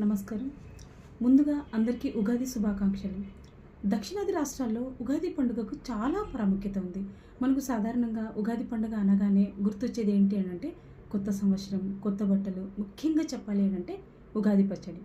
నమస్కారం. ముందుగా అందరికీ ఉగాది శుభాకాంక్షలు. దక్షిణాది రాష్ట్రాల్లో ఉగాది పండుగకు చాలా ప్రాముఖ్యత ఉంది. మనకు సాధారణంగా ఉగాది పండుగ అనగానే గుర్తొచ్చేది ఏంటి అని అంటే కొత్త సంవత్సరం కొత్త బట్టలు ముఖ్యంగా చెప్పాలి అని అంటే ఉగాది పచ్చడి.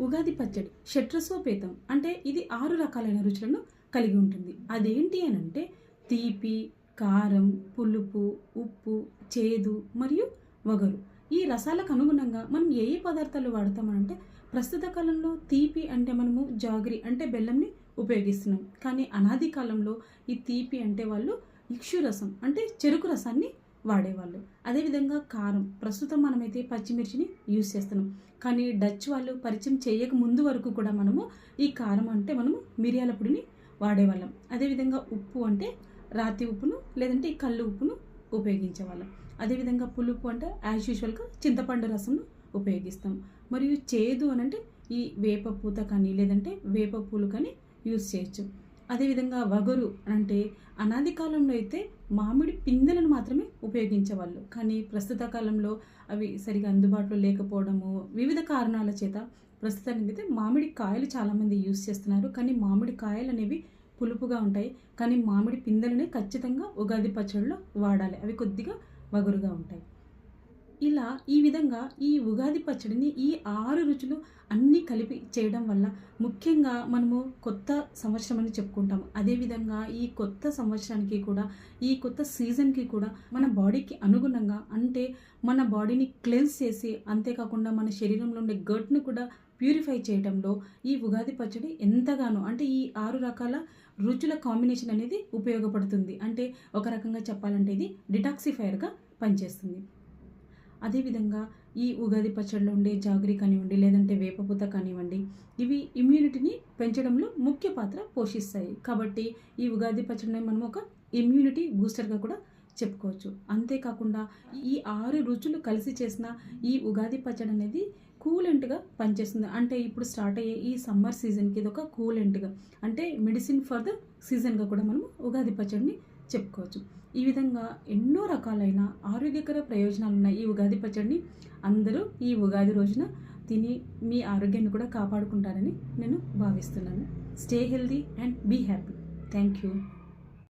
ఉగాది పచ్చడి షట్రసోపేతం అంటే ఇది ఆరు రకాలైన రుచులను కలిగి ఉంటుంది. అదేంటి అని అంటే తీపి కారం పులుపు ఉప్పు చేదు మరియు వగరు. ఈ రసాలకు అనుగుణంగా మనం ఏ ఏ పదార్థాలు వాడతామంటే ప్రస్తుత కాలంలో తీపి అంటే మనము జాగరి అంటే బెల్లంని ఉపయోగిస్తున్నాం. కానీ అనాది కాలంలో ఈ తీపి అంటే వాళ్ళు ఇక్షు రసం అంటే చెరుకు రసాన్ని వాడేవాళ్ళు. అదేవిధంగా కారం ప్రస్తుతం మనమైతే పచ్చిమిర్చిని యూజ్ చేస్తున్నాం. కానీ డచ్ వాళ్ళు పరిచయం చేయక ముందు వరకు కూడా మనము ఈ కారం అంటే మనము మిరియాల పొడిని వాడేవాళ్ళం. అదేవిధంగా ఉప్పు అంటే రాతి ఉప్పును లేదంటే ఈ కళ్ళు ఉప్పును ఉపయోగించేవాళ్ళం. అదేవిధంగా పులుపు అంటే యాజ్ యూజువల్గా చింతపండు రసంను ఉపయోగిస్తాం. మరియు చేదు అని అంటే ఈ వేప పూత కానీ లేదంటే వేప పూలు కానీ యూజ్ చేయొచ్చు. అదేవిధంగా వగరు అంటే అనాది కాలంలో అయితే మామిడి పిందెలను మాత్రమే ఉపయోగించేవాళ్ళు. కానీ ప్రస్తుత కాలంలో అవి సరిగా అందుబాటులో లేకపోవడము వివిధ కారణాల చేత ప్రస్తుతానికి అయితే మామిడి కాయలు చాలామంది యూజ్ చేస్తున్నారు. కానీ మామిడి కాయలు అనేవి పులుపుగా ఉంటాయి. కానీ మామిడి పిందెలని ఖచ్చితంగా ఉగాది పచ్చడిలో వాడాలి. అవి కొద్దిగా వగరుగా ఉంటాయి. ఇలా ఈ విధంగా ఈ ఉగాది పచ్చడిని ఈ ఆరు రుచులు అన్నీ కలిపి చేయడం వల్ల ముఖ్యంగా మనము కొత్త సంవత్సరం అని చెప్పుకుంటాం అదేవిధంగా ఈ కొత్త సంవత్సరానికి కూడా ఈ కొత్త సీజన్కి కూడా మన బాడీకి అనుగుణంగా అంటే మన బాడీని క్లెన్స్ చేసి అంతేకాకుండా మన శరీరంలో ఉండే గట్ను కూడా ప్యూరిఫై చేయడంలో ఈ ఉగాది పచ్చడి ఎంతగానో అంటే ఈ ఆరు రకాల రుచుల కాంబినేషన్ అనేది ఉపయోగపడుతుంది. అంటే ఒక రకంగా చెప్పాలంటే ఇది డిటాక్సిఫైయర్గా పనిచేస్తుంది. అదేవిధంగా ఈ ఉగాది పచ్చడిలో ఉండే జాగరి కానివ్వండి లేదంటే వేపపూత కానివ్వండి ఇవి ఇమ్యూనిటీని పెంచడంలో ముఖ్య పాత్ర పోషిస్తాయి. కాబట్టి ఈ ఉగాది పచ్చడిని మనం ఒక ఇమ్యూనిటీ బూస్టర్గా కూడా చెప్పుకోవచ్చు. అంతేకాకుండా ఈ ఆరు రుచులు కలిసి చేసిన ఈ ఉగాది పచ్చడి అనేది కూలెంట్గా పనిచేస్తుంది. అంటే ఇప్పుడు స్టార్ట్ అయ్యే ఈ సమ్మర్ సీజన్కి ఇది ఒక కూలెంట్గా అంటే మెడిసిన్ ఫర్ ద సీజన్గా కూడా మనం ఉగాది పచ్చడిని చెప్పుకోవచ్చు. ఈ విధంగా ఎన్నో రకాలైన ఆరోగ్యకర ప్రయోజనాలు ఉన్నాయి ఈ ఉగాది పచ్చడిని అందరూ ఈ ఉగాది రోజున తిని మీ ఆరోగ్యాన్ని కూడా కాపాడుకుంటారని నేను భావిస్తున్నాను. Stay healthy and be happy thank you